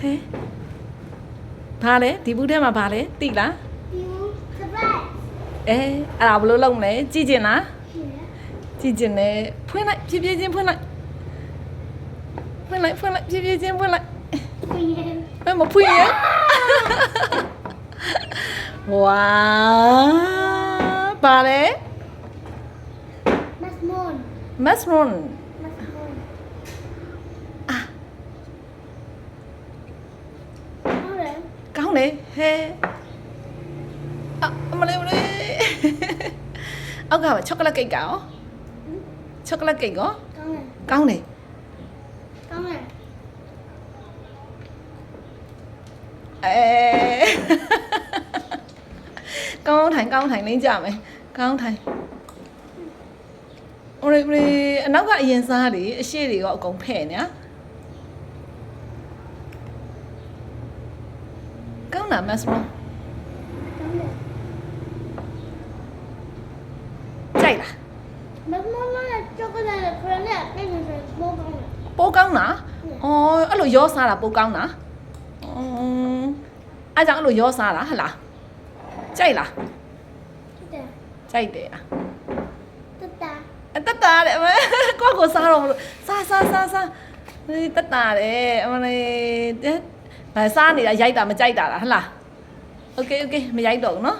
ဟဲဘာလဲဒီဘူးထဲမှာဘာလဲတိလား You surprise. အဲအဲ့ဒါဘယ်လိုလုပ်မလဲကြည့်ကျင်လား Here. ကြည့်ကျင်တယ်ဖွင့်လိုက်ဖြည်းဖြည်းချင်းဖွင့်လိုက်ဖွင့်လိုက်ဖွင့်လိုက်ဖြည်းဖြည်းချင်းဖွင့်လိုက် For you. ဘယ်မဖွင့်ရဝါဘာလဲ Mas Moon. mushroom Mas Moon. အာ Alright. ကော င်းတယ်ဟဲအအမလေးမလေးအောက်ကပါချောကလက်ကိတ်ကရောချောကလက်ကိတ်ကော Come here. ကောင်းတယ် Come here. အဲကောင်းထိုင်ကောင်းထိုင်လိမ့်ကြမယ်ကောင်းထိုင်ဟိုရီအနောက်ကအရင်စားတွေအရှိတွေရောအကုန်ဖဲ့ညာကော င်းတာမတ်စမ Come here. ကြိုက်လား Mas Moon is chocolate. For a little, this is a small one. ပိုးကောင်းလားအော်အဲ့လိုရောစားတာပိုးကောင်းလားအင်းအဲ့ကြောင့်အဲ့လိုရောစားတာဟတ်လားကြိုက်လား There. ကြိုက်တယ်อ่ะ Tata. အတက်တာတယ်အမကိုယ့်ကိုစားတော့မလို့စားစားစားစားဒီတက်တာတယ်အမလေး တဲ့ဗာစားနေတာရိုက်တာမကြိုက်တာလားဟတ်လားโอเคโอเคမရိုက်တော့ဘူးเนาะ